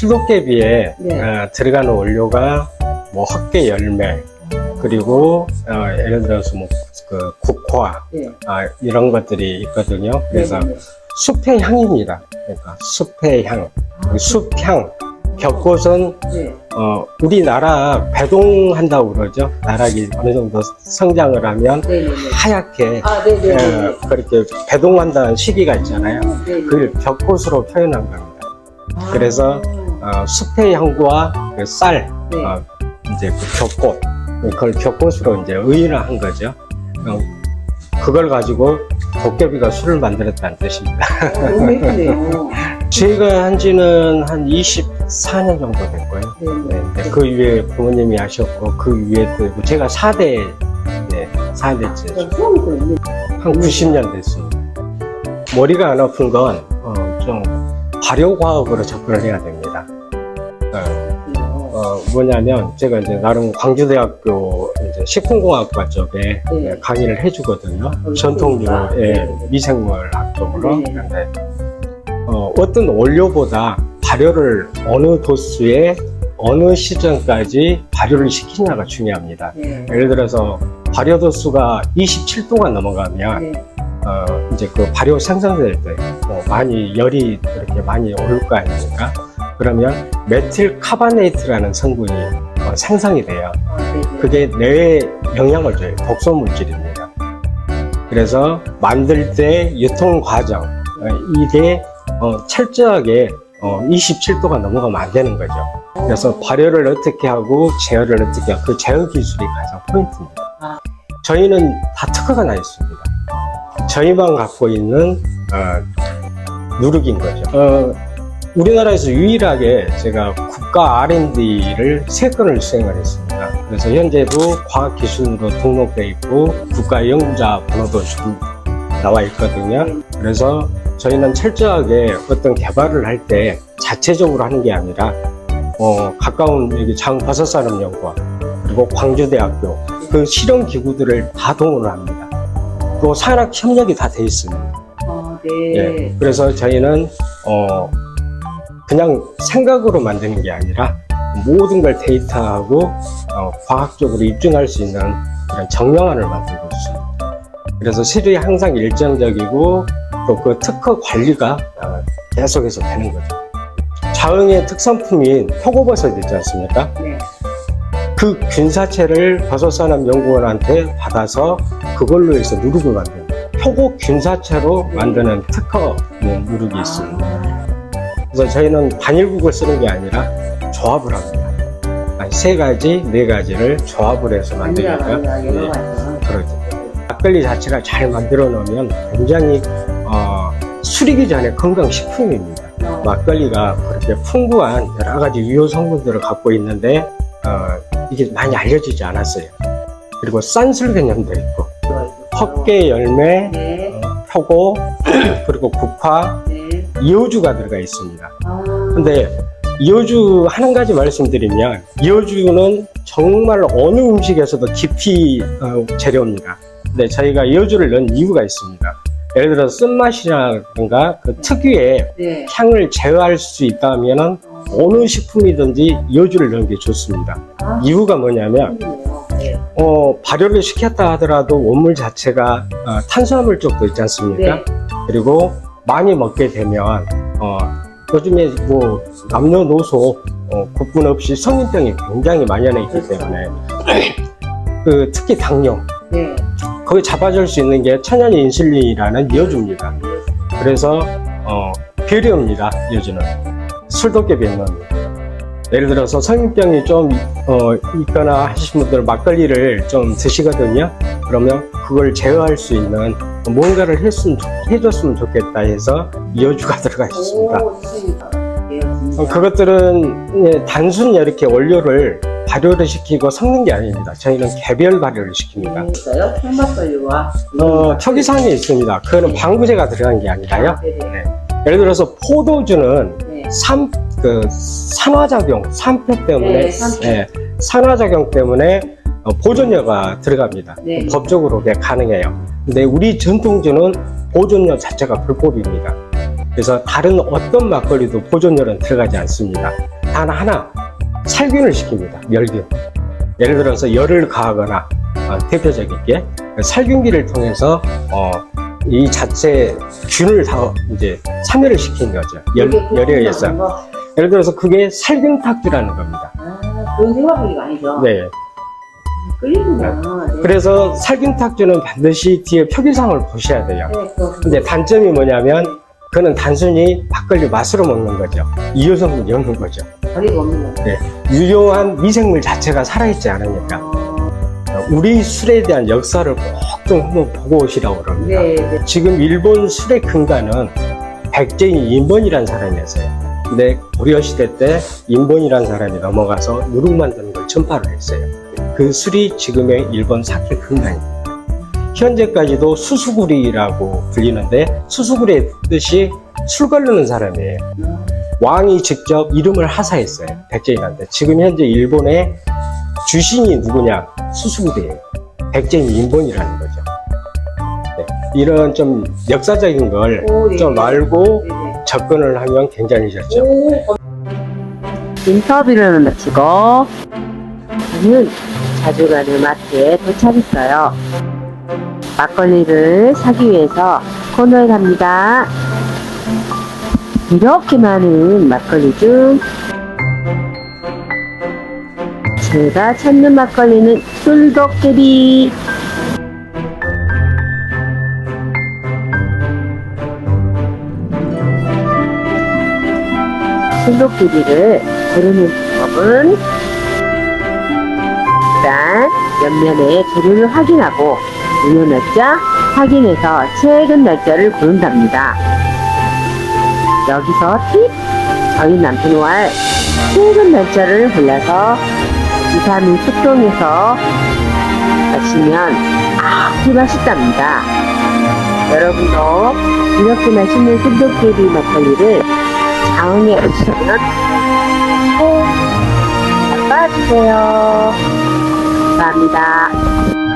술도깨비에 네. 어, 들어가는 원료가 뭐 헛개 열매 그리고 어, 예를 들어서 뭐 그 국화 네. 아, 이런 것들이 있거든요. 그래서 네, 네. 숲의 향입니다. 그러니까 숲의 향, 그 숲향. 벽꽃은 네. 어, 우리나라 배동한다고 그러죠. 나락이 어느 정도 성장을 하면 네, 네, 네. 하얗게 아, 네, 네, 네. 어, 그렇게 배동한다는 시기가 있잖아요. 네, 네. 그걸 벽꽃으로 표현한 겁니다. 아, 그래서 어, 숲의 향과 그 쌀, 네. 어, 이제 그 벽꽃, 그걸 벽꽃으로 이제 의인화한 거죠. 어, 그걸 가지고 도깨비가 술을 만들었다는 뜻입니다. 어, 예쁘네요. 제가 한 지는 한 24년 정도 됐고요. 네, 네, 네. 네, 그 위에 부모님이 하셨고, 그 위에 또 제가 4대, 네, 4대째. 저 처음 들었는데. 한 90년 됐습니다. 머리가 안 아픈 건, 어, 좀, 발효과학으로 접근을 해야 됩니다. 뭐냐면, 제가 이제 나름 광주대학교 이제 식품공학과 쪽에 네. 강의를 해주거든요. 어, 전통류, 그러니까. 예, 네, 네. 미생물학 쪽으로. 네. 근데, 어, 어떤 원료보다 발효를 어느 도수에 어느 시점까지 발효를 시키냐가 중요합니다. 네. 예를 들어서 발효 도수가 27도가 넘어가면 네. 어, 이제 그 발효 생성될 때 어, 많이 열이 이렇게 많이 오를 거 아닙니까? 그러면 메틸 카바네이트라는 성분이 어, 생성이 돼요. 그게 뇌에 영향을 줘요. 독소 물질입니다. 그래서 만들 때 유통 과정 어, 이게 어, 철저하게 어, 27도가 넘어가면 안 되는 거죠. 그래서 발효를 어떻게 하고 제어를 어떻게 하고 그 제어 기술이 가장 포인트입니다. 아. 저희는 다 특허가 나 있습니다. 저희만 갖고 있는 어, 누룩인 거죠. 어, 우리나라에서 유일하게 제가 국가 R&D를 세 건을 수행을 했습니다. 그래서 현재도 과학기술로 등록돼 있고 국가 영자 번호도 지금 나와 있거든요. 그래서 저희는 철저하게 어떤 개발을 할 때 자체적으로 하는 게 아니라 어, 가까운 여기 장버섯산업연구원 그리고 광주대학교 그 실험 기구들을 다 동원을 합니다. 또 산학 협력이 다 돼 있습니다. 아, 네. 예. 그래서 저희는 어, 그냥 생각으로 만드는 게 아니라 모든 걸 데이터하고 어, 과학적으로 입증할 수 있는 그런 정명안을 만들고 있습니다. 그래서 실이 항상 일정적이고 또 그 특허 관리가 어, 계속해서 되는 거죠. 자흥의 특산품인 표고버섯 있지 않습니까? 네. 그 균사체를 버섯산업연구원한테 받아서 그걸로 해서 누룩을 만듭니다. 표고 균사체로 만드는 특허 누룩이 있습니다. 아, 그래서 저희는 단일국을 쓰는 게 아니라 조합을 합니다. 아니, 세 가지, 네 가지를 조합을 해서 만드니까 네. 그러죠. 막걸리 자체가 잘 만들어 놓으면 굉장히 어, 술이기 전에 건강식품입니다. 어, 막걸리가 그렇게 풍부한 여러 가지 유효 성분들을 갖고 있는데 어, 이게 많이 알려지지 않았어요. 그리고 싼술 개념도 있고 헛개 열매, 네. 어, 표고 그리고 국화, 네. 이어주가 들어가 있습니다. 아, 근데 이어주 한 가지 말씀드리면 이어주는 정말 어느 음식에서도 깊이 어, 재료입니다. 근데 저희가 이어주를 넣은 이유가 있습니다. 예를 들어 쓴맛이라든가 그 특유의 네. 향을 제어할 수 있다면은 어, 어느 식품이든지 이어주를 넣는 게 좋습니다. 아, 이유가 뭐냐면. 네. 어, 발효를 시켰다 하더라도 원물 자체가 어, 탄수화물 쪽도 있지 않습니까? 네. 그리고 많이 먹게 되면 어, 요즘에 뭐 남녀노소 어, 구분 없이 성인병이 굉장히 만연해 있기 그렇죠. 때문에 그 특히 당뇨 네. 거기 잡아줄 수 있는 게 천연 인슐린이라는 이어주입니다. 그래서 어, 비료입니다. 이어주는 술도깨비 넣습니다. 예를 들어서 성인병이 좀 어, 있거나 하신 분들 막걸리를 좀 드시거든요. 그러면 그걸 제어할 수 있는 뭔가를 했으면, 좋- 해줬으면 좋겠다 해서 이어주가 들어가 있습니다. 오. 네, 진짜. 어, 그것들은 예, 단순히 이렇게 원료를 발효를 시키고 섞는 게 아닙니다. 저희는 개별 발효를 시킵니다. 네, 있어요? 편맛소유와 어, 표기사항에 있습니다. 그거는 방부제가 들어간 게 아니라요. 네네. 예를 들어서 포도주는 네. 삼, 그, 산화작용, 산패 때문에, 네. 예, 산화작용 때문에 어, 보존료가 들어갑니다. 네. 법적으로 그게 가능해요. 근데 우리 전통주는 보존료 자체가 불법입니다. 그래서 다른 어떤 막걸리도 보존열은 들어가지 않습니다. 단 하나 살균을 시킵니다. 멸균. 예를 들어서 열을 가하거나 어, 대표적이게 살균기를 통해서 어, 이 자체 균을 다 이제 참여를 시킨 거죠. 열, 열에 의해서. 예를 들어서 그게 살균탁주라는 겁니다. 아, 그건 생화물이가 아니죠. 네. 끌리구나. 네. 그래서 살균탁주는 반드시 뒤에 표기상을 보셔야 돼요. 네, 그렇습니다. 근데 단점이 뭐냐면 그는 단순히 막걸리 맛으로 먹는 거죠. 이효 성분이 없는 거죠. 없는 거. 유효한 미생물 자체가 살아있지 않으니까 어, 우리 술에 대한 역사를 꼭 좀 한번 보고 오시라고 그럽니다. 네, 네. 지금 일본 술의 근간은 백제인 인본이라는 사람이었어요. 근데 고려 시대 때 인본이라는 사람이 넘어가서 누룩 만드는 걸 전파를 했어요. 그 술이 지금의 일본 사케 근간입니다. 현재까지도 수수구리라고 불리는데 수수구리의 뜻이 술 거르는 사람이에요. 어, 왕이 직접 이름을 하사했어요. 백제인한테. 지금 현재 일본의 주신이 누구냐? 수수구리예요. 백제인 인본이라는 거죠. 네, 이런 좀 역사적인 걸 오, 네. 좀 알고 네, 네. 접근을 하면 굉장히 좋죠. 오, 인터뷰를 마치고 저는 자주 가는 마트에 도착했어요. 막걸리를 사기 위해서 코너에 갑니다. 이렇게 많은 막걸리 중 제가 찾는 막걸리는 술 도깨비 술도깨비를 고르는 방법은 일단 옆면에 재료를 확인하고 운요 날짜 확인해서 최근 날짜를 고른답니다. 여기서 팁! 저희 남편과 최근 날짜를 골라서 2, 3일 숙성해서 마시면 아주 맛있답니다. 여러분도 이렇게 맛있는 순두깨비 막걸리를 자흥에 오시면 꼭 맛봐주세요. 감사합니다.